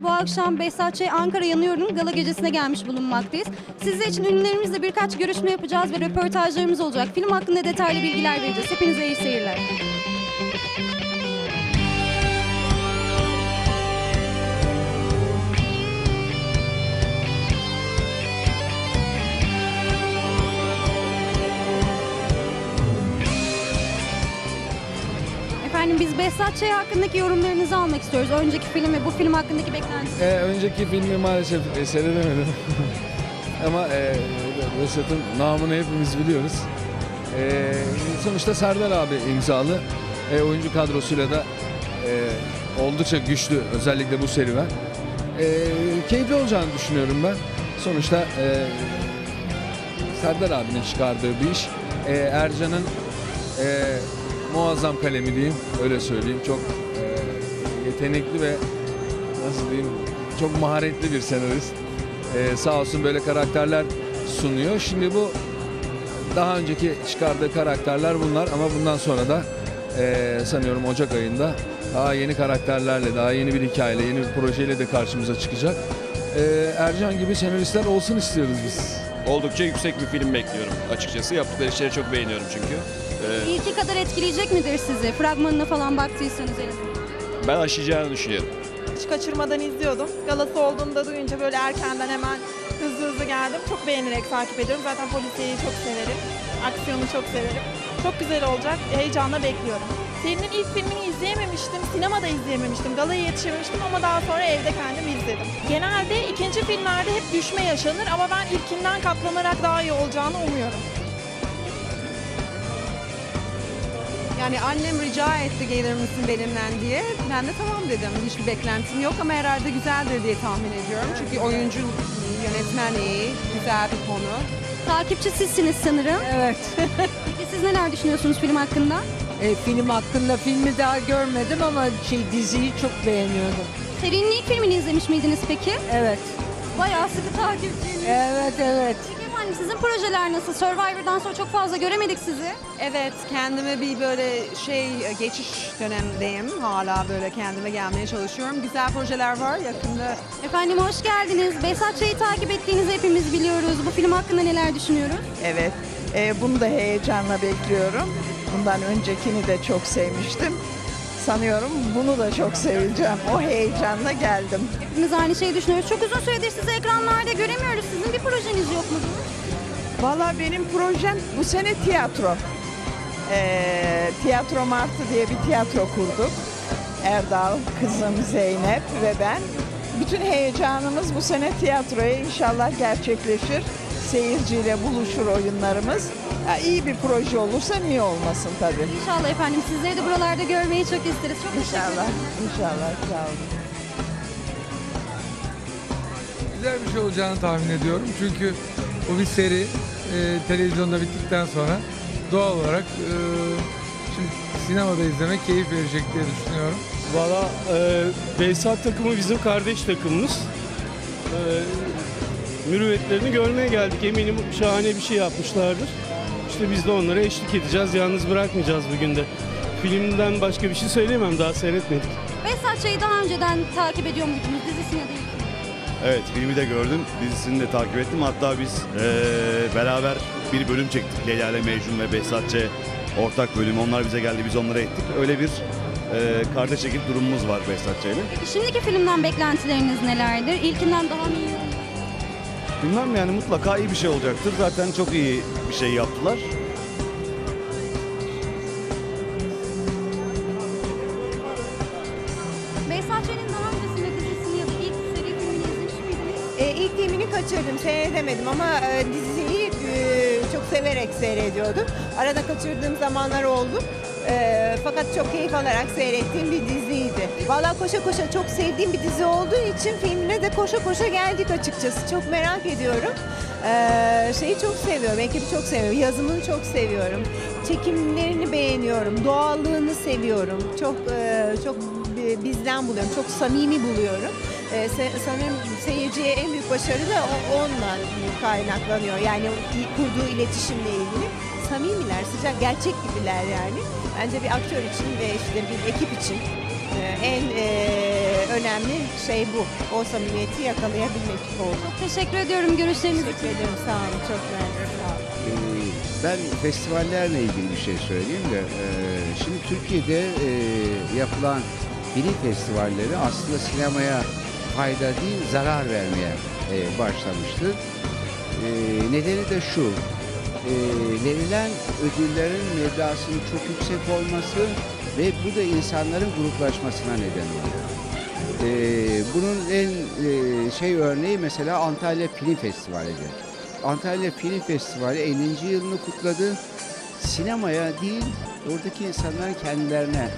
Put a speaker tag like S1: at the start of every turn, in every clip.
S1: Bu akşam Behzat Ç. Ankara Yanıyor'un gala gecesine gelmiş bulunmaktayız. Sizler için ünlülerimizle birkaç görüşme yapacağız ve röportajlarımız olacak. Film hakkında detaylı bilgiler vereceğiz. Hepinize iyi seyirler. Efendim biz Behzat Ç. hakkındaki yorumlarınızı almak istiyoruz. Önceki film ve bu film hakkındaki beklentiniz.
S2: Ee, önceki filmi maalesef e, seyredemedim. Ama e, Vesat'ın namını hepimiz biliyoruz. E, sonuçta Serdar abi imzalı. E, oyuncu kadrosuyla da e, oldukça güçlü özellikle bu serüven. E, keyifli olacağını düşünüyorum ben. Sonuçta e, Serdar abinin çıkardığı bir iş. E, Ercan'ın e, muazzam kalemi diyeyim, öyle söyleyeyim. Çok e, yetenekli ve nasıl diyeyim, çok maharetli bir senarist. E, sağ olsun böyle karakterler sunuyor. Şimdi bu daha önceki çıkardığı karakterler bunlar ama bundan sonra da e, sanıyorum Ocak ayında daha yeni karakterlerle, daha yeni bir hikayeyle, yeni bir projeyle de karşımıza çıkacak. E, Ercan gibi senaristler olsun istiyoruz biz.
S3: Oldukça yüksek bir film bekliyorum açıkçası. Yaptıkları işleri çok beğeniyorum çünkü. Ee,
S1: İlki kadar etkileyecek midir sizi? Fragmanına falan baktıysanız en azından.
S3: ben aşacağını düşünüyorum.
S4: Hiç kaçırmadan izliyordum. Galası olduğunda duyunca böyle erkenden hemen hızlı hızlı geldim. Çok beğenerek takip ediyorum. Zaten polisiyeyi çok severim. Aksiyonu çok severim. Çok güzel olacak. Heyecanla bekliyorum. Serinin ilk filmini izleyememiştim. Sinemada izleyememiştim. Galaya yetişememiştim ama daha sonra evde kendim izledim. Genelde ikinci filmlerde hep düşme yaşanır ama ben ilkinden katlanarak daha iyi olacağını umuyorum.
S5: Yani annem rica etti gelir misin benimle diye. Ben de tamam dedim. Hiçbir beklentim yok ama herhalde güzeldir diye tahmin ediyorum. Çünkü oyuncu iyi, yönetmen iyi, güzel bir konu.
S1: Takipçi sizsiniz sanırım.
S6: Evet.
S1: Peki siz neler düşünüyorsunuz film hakkında?
S6: E, film hakkında filmi daha görmedim ama şey diziyi çok beğeniyordum.
S1: Serinin ilk filmini izlemiş miydiniz peki?
S6: Evet.
S1: Bayağı sıkı takipçiyim.
S6: Evet evet.
S1: Peki sizin projeler nasıl? Survivor'dan sonra çok fazla göremedik sizi.
S5: Evet kendime bir böyle şey geçiş dönemdeyim. Hala böyle kendime gelmeye çalışıyorum. Güzel projeler var yakında.
S1: Efendim hoş geldiniz. Behzat Ç'yi takip ettiğinizi hepimiz biliyoruz. Bu film hakkında neler düşünüyoruz?
S7: Evet, e, bunu da heyecanla bekliyorum. Bundan öncekini de çok sevmiştim. Sanıyorum bunu da çok seveceğim. O heyecanla geldim.
S1: Hepimiz aynı şeyi düşünüyoruz. Çok uzun süredir sizi ekranlarda göremiyoruz. Sizin bir projeniz yok mudur?
S7: Valla benim projem bu sene tiyatro. E, tiyatro Martı diye bir tiyatro kurduk. Erdal, kızım Zeynep ve ben. Bütün heyecanımız bu sene tiyatroya inşallah gerçekleşir. Seyirciyle buluşur oyunlarımız. Ya, iyi bir proje olursa niye olmasın tabii.
S1: İnşallah efendim. Sizleri de buralarda görmeyi çok isteriz. Çok teşekkür
S7: İnşallah,
S1: ederim.
S7: inşallah. Sağ olun.
S8: güzel bir şey olacağını tahmin ediyorum. Çünkü bu bir seri e, televizyonda bittikten sonra doğal olarak e, şimdi sinemada izlemek keyif verecek diye düşünüyorum.
S9: Valla e, Behzat takımı bizim kardeş takımımız. E, mürüvvetlerini görmeye geldik. Eminim şahane bir şey yapmışlardır. İşte biz de onlara eşlik edeceğiz. Yalnız bırakmayacağız bugün de. Filmden başka bir şey söyleyemem. Daha seyretmedik.
S1: Behzat Ç'yi daha önceden takip ediyor muydunuz? Dizisini ilk
S10: Evet filmi de gördüm. Dizisini de takip ettim. Hatta biz eee, beraber bir bölüm çektik. Leyla ile Mecnun ve Behzatçı ortak bölüm. Onlar bize geldi biz onlara ettik. Öyle bir eee kardeş ekip durumumuz var Behzatçı ile.
S1: Şimdiki filmden beklentileriniz nelerdir? İlkinden daha mı iyi?
S10: Bilmem yani mutlaka iyi bir şey olacaktır. Zaten çok iyi bir şey yaptılar.
S4: Kaçırdım, seyredemedim ama e, diziyi e, çok severek seyrediyordum. Arada kaçırdığım zamanlar oldu. E, fakat çok keyif alarak seyrettiğim bir diziydi. Valla koşa koşa çok sevdiğim bir dizi olduğu için filmine de koşa koşa geldik açıkçası. Çok merak ediyorum. E, şeyi çok seviyorum, ekibi çok seviyorum, yazımını çok seviyorum. Çekimlerini beğeniyorum, doğallığını seviyorum. Çok e, çok bi- bizden buluyorum, çok samimi buluyorum. Se- sanırım seyirciye en büyük başarı da o- onunla kaynaklanıyor. Yani kurduğu iletişimle ilgili. samimiler, sıcak, gerçek gibiler yani. Bence bir aktör için ve işte bir ekip için e, en e, önemli şey bu. O samimiyeti yakalayabilmek oldu.
S1: Teşekkür ediyorum görüşleriniz için.
S4: Teşekkür ederim. Sağ olun. Çok mersi. Sağ olun.
S11: Ee, Ben festivallerle ilgili bir şey söyleyeyim de e, şimdi Türkiye'de e, yapılan film festivalleri aslında sinemaya fayda değil zarar vermeye e, başlamıştır. E, Nedeni de şu, e, verilen ödüllerin meblağının çok yüksek olması ve bu da insanların gruplaşmasına neden oluyor. E, bunun en e, şey örneği mesela Antalya Film Festivali'dir. Antalya Film Festivali 50. yılını kutladı. Sinemaya değil, oradaki insanların kendilerine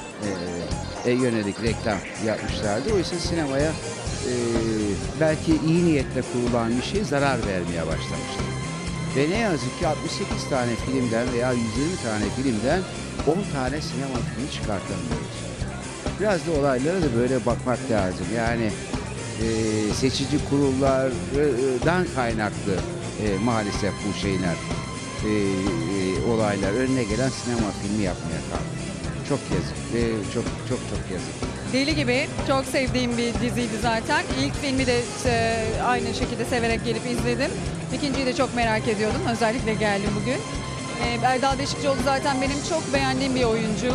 S11: e, e, yönelik reklam yapmışlardı. Oysa sinemaya e, belki iyi niyetle kurulan bir şey zarar vermeye başlamıştı. Ve ne yazık ki 68 tane filmden veya 120 tane filmden 10 tane sinema filmi çıkartamıyoruz. Biraz da olaylara da böyle bakmak lazım. Yani e, seçici kurullardan kaynaklı e, maalesef bu şeyler, e, e, olaylar önüne gelen sinema filmi yapmaya kalktı. Çok yazık ve çok çok çok yazık.
S5: Deli gibi çok sevdiğim bir diziydi zaten. İlk filmi de e, aynı şekilde severek gelip izledim. İkinciyi de çok merak ediyordum. Özellikle geldim bugün. E, Erdal Beşikçioğlu zaten benim çok beğendiğim bir oyuncu.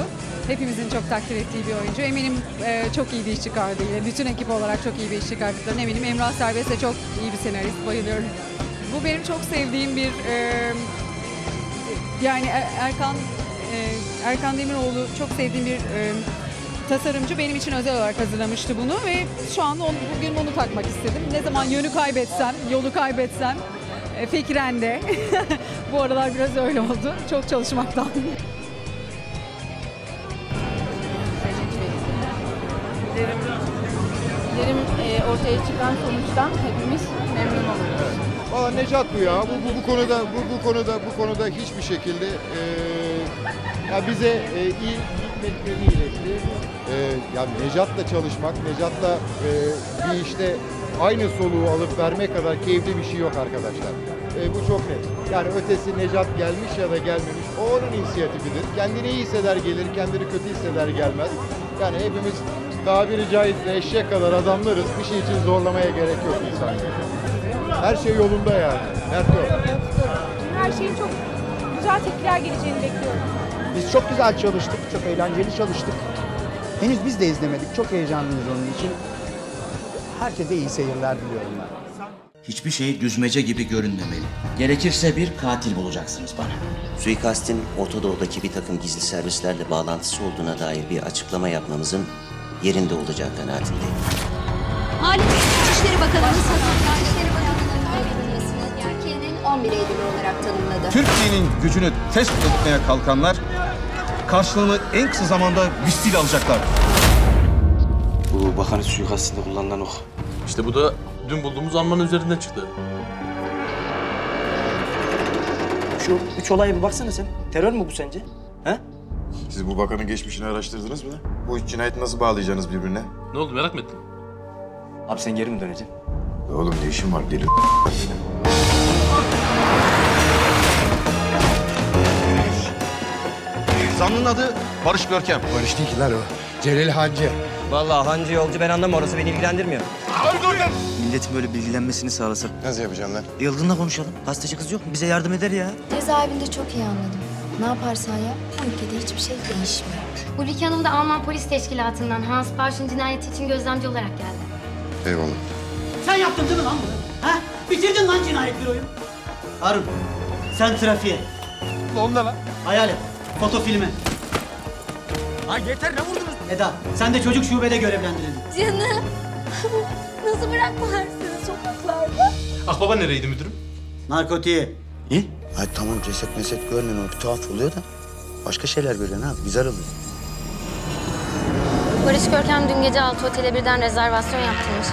S5: Hepimizin çok takdir ettiği bir oyuncu. Eminim e, çok iyi bir iş çıkardı yine. Bütün ekip olarak çok iyi bir iş çıkarttıklarına eminim. Emrah Serbest de çok iyi bir senarist. Bayılıyorum. Bu benim çok sevdiğim bir e, yani Er- Erkan e, Erkan Demiroğlu çok sevdiğim bir e, tasarımcı benim için özel olarak hazırlamıştı bunu ve şu an onu, bugün bunu takmak istedim. Ne zaman yönü kaybetsem, yolu kaybetsem e, fikren de bu aralar biraz öyle oldu. Çok çalışmaktan.
S12: Dilerim e, ortaya çıkan sonuçtan hepimiz memnun oluruz.
S13: Valla Necat bu ya. Bu, bu, bu konuda bu, bu konuda bu konuda hiçbir şekilde e, ya bize e, iyi hikmetlerini iletti. E, ya Necat'la çalışmak, Necat'la e, bir işte aynı soluğu alıp vermek kadar keyifli bir şey yok arkadaşlar. E, bu çok net. Yani ötesi Necat gelmiş ya da gelmemiş. O onun inisiyatifidir. Kendini iyi hisseder gelir, kendini kötü hisseder gelmez. Yani hepimiz tabiri caizse eşek kadar adamlarız. Bir şey için zorlamaya gerek yok insan. Her şey yolunda yani. Yok.
S12: Her şeyin çok güzel tepkiler geleceğini bekliyorum.
S14: Biz çok güzel çalıştık, çok eğlenceli çalıştık. Henüz biz de izlemedik, çok heyecanlıyız onun için. Herkese iyi seyirler diliyorum ben.
S15: Hiçbir şey düzmece gibi görünmemeli. Gerekirse bir katil bulacaksınız bana.
S16: Suikastin Orta Doğu'daki bir takım gizli servislerle bağlantısı olduğuna dair bir açıklama yapmamızın yerinde olacağı kanaatindeyim.
S1: Halis İçişleri Bakanımız
S17: İçişleri kaybedilmesini Türkiye'nin 11 Eylül'ü olarak tanımladı.
S18: Türkiye'nin gücünü test etmeye kalkanlar karşılığını en kısa zamanda misliyle alacaklar.
S19: Bu bakanın suikastinde kullanılan ok.
S20: İşte bu da dün bulduğumuz armanın üzerinden çıktı.
S19: Şu üç olaya bir baksana sen. Terör mü bu sence? He?
S21: Siz bu bakanın geçmişini araştırdınız mı? Bu üç cinayeti nasıl bağlayacaksınız birbirine?
S20: Ne oldu merak mı ettin?
S19: Abi sen geri mi döneceksin?
S21: Oğlum ne işin var deli
S18: Zanlının adı Barış Görkem.
S14: Barış değil ki lan o. Celal Hancı.
S19: Vallahi hancı yolcu ben anlamam orası beni ilgilendirmiyor. Milletin böyle bilgilenmesini sağlasak.
S21: Nasıl yapacaksın lan?
S19: Yılgın'la konuşalım. Gazeteci kız yok mu? Bize yardım eder ya.
S17: Cezaevinde çok iyi anladım. Ne yaparsan yap bu ülkede hiçbir şey değişmiyor. Ulrike Hanım da Alman Polis Teşkilatı'ndan Hans Pausch'un cinayeti için gözlemci olarak geldi.
S21: Eyvallah.
S22: Sen yaptın değil mi lan bunu? Ha? Bitirdin lan cinayet büroyu. Harun, sen trafiğe.
S18: Onda lan.
S22: Hayal et. Foto filme.
S18: Ha yeter ne vurdunuz?
S22: Eda, sen de çocuk şubede görevlendirildin.
S17: Canım. Nasıl bırakmalar seni sokaklarda?
S20: Akbaba nereydi müdürüm?
S22: Narkotiği.
S16: Ne? Ay tamam ceset meset görmüyorsun o bir tuhaf oluyor da. Başka şeyler görüyorsun abi güzel oluyor.
S17: Barış Görkem dün gece altı otele birden rezervasyon yaptırmış.